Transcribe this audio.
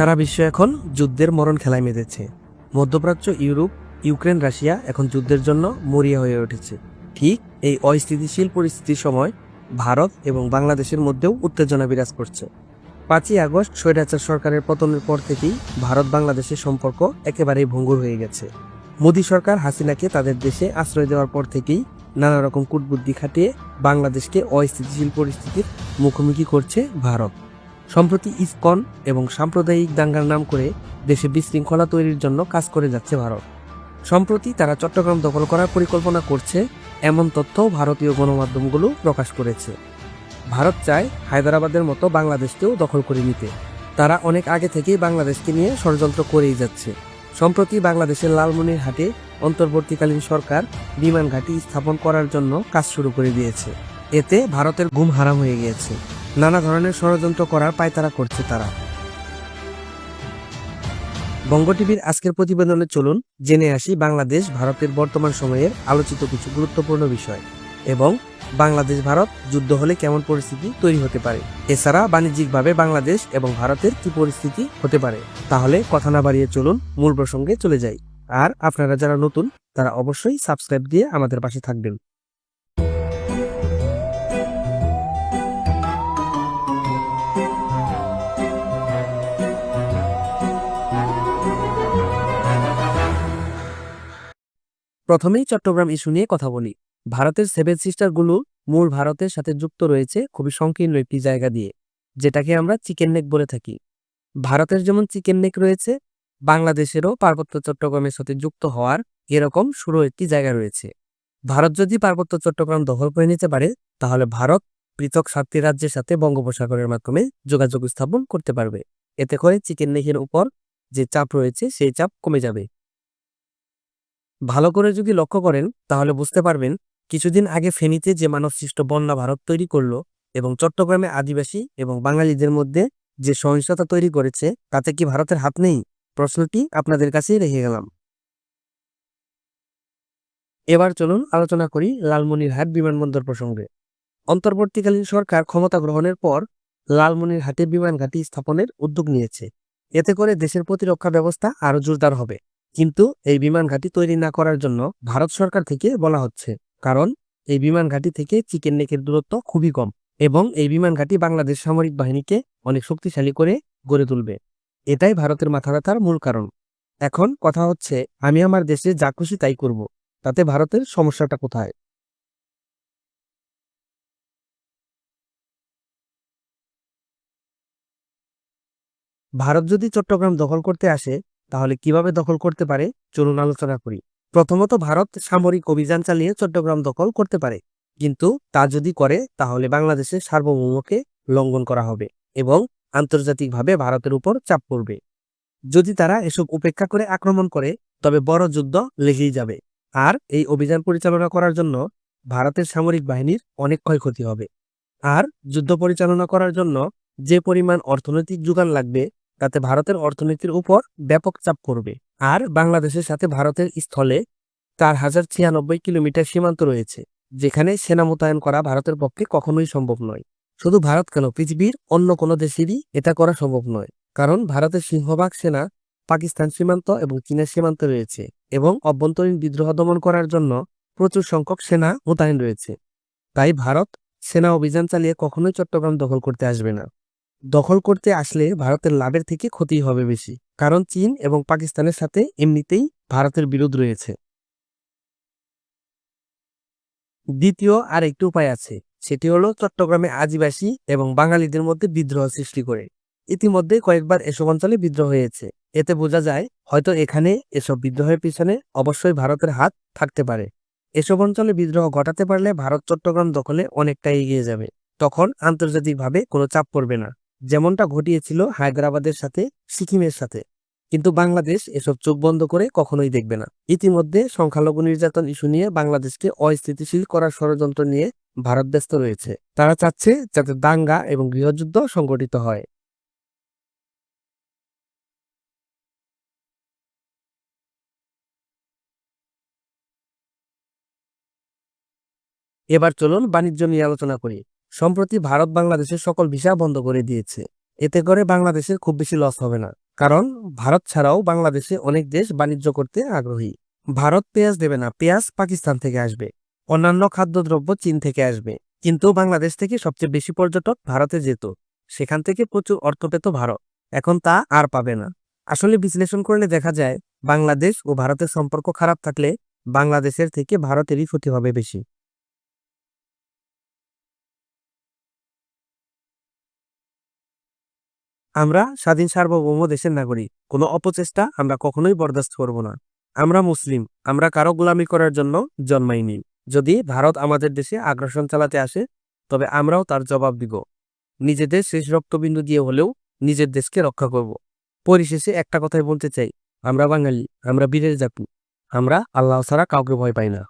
সারা বিশ্ব এখন যুদ্ধের মরণ খেলায় মেতেছে। মধ্যপ্রাচ্য, ইউরোপ, ইউক্রেন, রাশিয়া এখন যুদ্ধের জন্য মরিয়া হয়ে উঠেছে। ঠিক এই অস্থিতিশীল পরিস্থিতির সময় ভারত এবং বাংলাদেশের মধ্যেও উত্তেজনা বিরাজ করছে। পাঁচই আগস্ট স্বৈরাচার সরকারের পতনের পর থেকেই ভারত বাংলাদেশের সম্পর্ক একেবারেই ভঙ্গুর হয়ে গেছে। মোদী সরকার হাসিনাকে তাদের দেশে আশ্রয় দেওয়ার পর থেকেই নানা রকম কূটবুদ্ধি খাটিয়ে বাংলাদেশকে অস্থিতিশীল পরিস্থিতির মুখোমুখি করছে ভারত। সম্প্রতি ইসকন এবং সাম্প্রদায়িক দাঙ্গার নাম করে দেশে বিশৃঙ্খলা তৈরির জন্য কাজ করে যাচ্ছে ভারত। সম্প্রতি তারা চট্টগ্রাম দখল করার পরিকল্পনা করছে, এমন তথ্য ভারতীয় গণমাধ্যমগুলো প্রকাশ করেছে। ভারত চায় হায়দ্রাবাদের মতো বাংলাদেশকেও দখল করে নিতে। তারা অনেক আগে থেকেই বাংলাদেশকে নিয়ে ষড়যন্ত্র করেই যাচ্ছে। সম্প্রতি বাংলাদেশের লালমনিরহাটে অন্তর্বর্তীকালীন সরকার বিমান ঘাঁটি স্থাপন করার জন্য কাজ শুরু করে দিয়েছে। এতে ভারতের ঘুম হারাম হয়ে গিয়েছে। নানা ধরনের ষড়যন্ত্র করার পায়তারা করছে তারা। বঙ্গ টিভির আজকের প্রতিবেদনে চলুন জেনে আসি বাংলাদেশ, ভারতের বর্তমান সময়ের আলোচিত কিছু গুরুত্বপূর্ণ বিষয় এবং বাংলাদেশ, ভারত যুদ্ধ হলে কেমন পরিস্থিতি তৈরি হতে পারে। এছাড়া বাণিজ্যিকভাবে বাংলাদেশ এবং ভারতের কি পরিস্থিতি হতে পারে, তাহলে কথা না বাড়িয়ে চলুন মূল প্রসঙ্গে চলে যাই। আর আপনারা যারা নতুন, তারা অবশ্যই সাবস্ক্রাইব দিয়ে আমাদের পাশে থাকবেন। প্রথমেই চট্টগ্রাম ইস্যু নিয়ে কথা বলি। ভারতের সেভেন সিস্টারগুলো মূল ভারতের সাথে যুক্ত রয়েছে খুবই সংকীর্ণ একটি জায়গা দিয়ে, যেটাকে আমরা চিকেন নেক বলে থাকি। ভারতের যেমন চিকেন নেক রয়েছে, বাংলাদেশেরও পার্বত্য চট্টগ্রামের সাথে যুক্ত হওয়ার এরকম শুরু একটি জায়গা রয়েছে। ভারত যদি পার্বত্য চট্টগ্রাম দখল করে নিতে পারে, তাহলে ভারত পৃথক সাতটি রাজ্যের সাথে বঙ্গোপসাগরের মাধ্যমে যোগাযোগ স্থাপন করতে পারবে। এতে করে চিকেন নেকের উপর যে চাপ রয়েছে, সেই চাপ কমে যাবে। ভালো করে যদি লক্ষ্য করেন, তাহলে বুঝতে পারবেন কিছুদিন আগে ফেনীতে যে মানবসৃষ্ট বন্যা ভারত তৈরি করল এবং চট্টগ্রামে আদিবাসী এবং বাঙালিদের মধ্যে যে সহিংসতা তৈরি করেছে, তাতে কি ভারতের হাত নেই? প্রশ্নটি আপনাদের কাছেই রেখে গেলাম। এবার চলুন আলোচনা করি লালমনিরহাট বিমানবন্দর প্রসঙ্গে। অন্তর্বর্তীকালীন সরকার ক্ষমতা গ্রহণের পর লালমনিরহাটে বিমান ঘাঁটি স্থাপনের উদ্যোগ নিয়েছে। এতে করে দেশের প্রতিরক্ষা ব্যবস্থা আরও জোরদার হবে। কিন্তু এই বিমান ঘাঁটি তৈরি না করার জন্য ভারত সরকার থেকে বলা হচ্ছে, কারণ এই বিমান ঘাঁটি থেকে চিকেন নেকের দূরত্ব খুবই কম এবং এই বিমান ঘাঁটি বাংলাদেশ সামরিক বাহিনীকে অনেক শক্তিশালী করে গড়ে তুলবে। এটাই ভারতের মাথা ব্যথার মূল কারণ। এখন কথা হচ্ছে, আমি আমার দেশে যা খুশি তাই করব, তাতে ভারতের সমস্যাটা কোথায়? ভারত যদি চট্টগ্রাম দখল করতে আসে তাহলে কীভাবে দখল করতে পারে? চলুন আলোচনা করি। প্রথমত ভারত সামরিক অভিযান চালিয়ে চট্টগ্রাম দখল করতে পারে। কিন্তু তা যদি করে, তাহলে বাংলাদেশের সার্বভৌমকে লঙ্ঘন করা হবে এবং আন্তর্জাতিকভাবে ভারতের উপর চাপ পড়বে। যদি তারা এসব উপেক্ষা করে আক্রমণ করে, তবে বড় যুদ্ধ লেগেই যাবে। আর এই অভিযান পরিচালনা করার জন্য ভারতের সামরিক বাহিনীর অনেক ক্ষয়ক্ষতি হবে। আর যুদ্ধ পরিচালনা করার জন্য যে পরিমাণ অর্থনৈতিক যোগান লাগবে তাতে ভারতের অর্থনীতির উপর ব্যাপক চাপ পড়বে। আর বাংলাদেশের সাথে ভারতের স্থলে চার হাজার ছিয়ানব্বই কিলোমিটার সীমান্ত রয়েছে, যেখানে সেনা মোতায়েন করা ভারতের পক্ষে কখনোই সম্ভব নয়। শুধু ভারত কেন, পৃথিবীর অন্য কোনো দেশেরই এটা করা সম্ভব নয়। কারণ ভারতের সিংহভাগ সেনা পাকিস্তান সীমান্ত এবং চীনের সীমান্তে রয়েছে এবং অভ্যন্তরীণ বিদ্রোহ দমন করার জন্য প্রচুর সংখ্যক সেনা মোতায়েন রয়েছে। তাই ভারত সেনা অভিযান চালিয়ে কখনোই চট্টগ্রাম দখল করতে আসবে না। দখল করতে আসলে ভারতের লাভের থেকে ক্ষতি হবে বেশি, কারণ চীন এবং পাকিস্তানের সাথে এমনিতেই ভারতের বিরোধ রয়েছে। দ্বিতীয় আর একটি উপায় আছে, সেটি হলো চট্টগ্রামে আদিবাসী এবং বাঙালিদের মধ্যে বিদ্রোহ সৃষ্টি করে। ইতিমধ্যে কয়েকবার এসব অঞ্চলে বিদ্রোহ হয়েছে। এতে বোঝা যায়, হয়তো এখানে এসব বিদ্রোহের পিছনে অবশ্যই ভারতের হাত থাকতে পারে। এসব অঞ্চলে বিদ্রোহ ঘটাতে পারলে ভারত চট্টগ্রাম দখলে অনেকটা এগিয়ে যাবে। তখন আন্তর্জাতিকভাবে কোনো চাপ পড়বে না। যেমনটা ঘটিয়েছিল হায়দ্রাবাদের সাথে, সিকিমের সাথে। কিন্তু বাংলাদেশ এসব চোখ বন্ধ করে কখনোই দেখবে না। ইতিমধ্যে সংখ্যালঘু নির্যাতন ইস্যু নিয়ে বাংলাদেশকে অস্থিতিশীল করার ষড়যন্ত্র নিয়ে ভারত ব্যস্ত রয়েছে। তারা চাচ্ছে যাতে দাঙ্গা এবং গৃহযুদ্ধ সংগঠিত হয়। এবার চলুন বাণিজ্য নিয়ে আলোচনা করি। সম্প্রতি ভারত বাংলাদেশের সকল ভিসা বন্ধ করে দিয়েছে। এতে করে বাংলাদেশের খুব বেশি লস হবে না। কারণ ভারত ছাড়াও বাংলাদেশে অনেক দেশ বাণিজ্য করতে আগ্রহী। ভারত পেঁয়াজ দেবে না, পেঁয়াজ পাকিস্তান থেকে আসবে। অন্যান্য খাদ্যদ্রব্য চীন থেকে আসবে। কিন্তু বাংলাদেশ থেকে সবচেয়ে বেশি পর্যটক ভারতে যেত। সেখান থেকে প্রচুর অর্থ পেত ভারত। এখন তা আর পাবে না। আসলে বিশ্লেষণ করলে দেখা যায়, বাংলাদেশ ও ভারতের সম্পর্ক খারাপ থাকলে বাংলাদেশের থেকে ভারতেরই ক্ষতি হবে বেশি। আমরা স্বাধীন সার্বভৌম দেশের নাগরিক। কোনো অপচেষ্টা আমরা কখনোই বরদাস্ত করব না। আমরা মুসলিম, আমরা কারও গোলামি করার জন্য জন্মাইনি। যদি ভারত আমাদের দেশে আগ্রাসন চালাতে আসে, তবে আমরাও তার জবাব দিব। নিজেদের শেষ রক্তবিন্দু দিয়ে হলেও নিজের দেশকে রক্ষা করব। পরিশেষে একটা কথাই বলতে চাই। আমরা বাঙালি, আমরা বীরের জাতি। আমরা আল্লাহ ছাড়া কাউকে ভয় পাই না।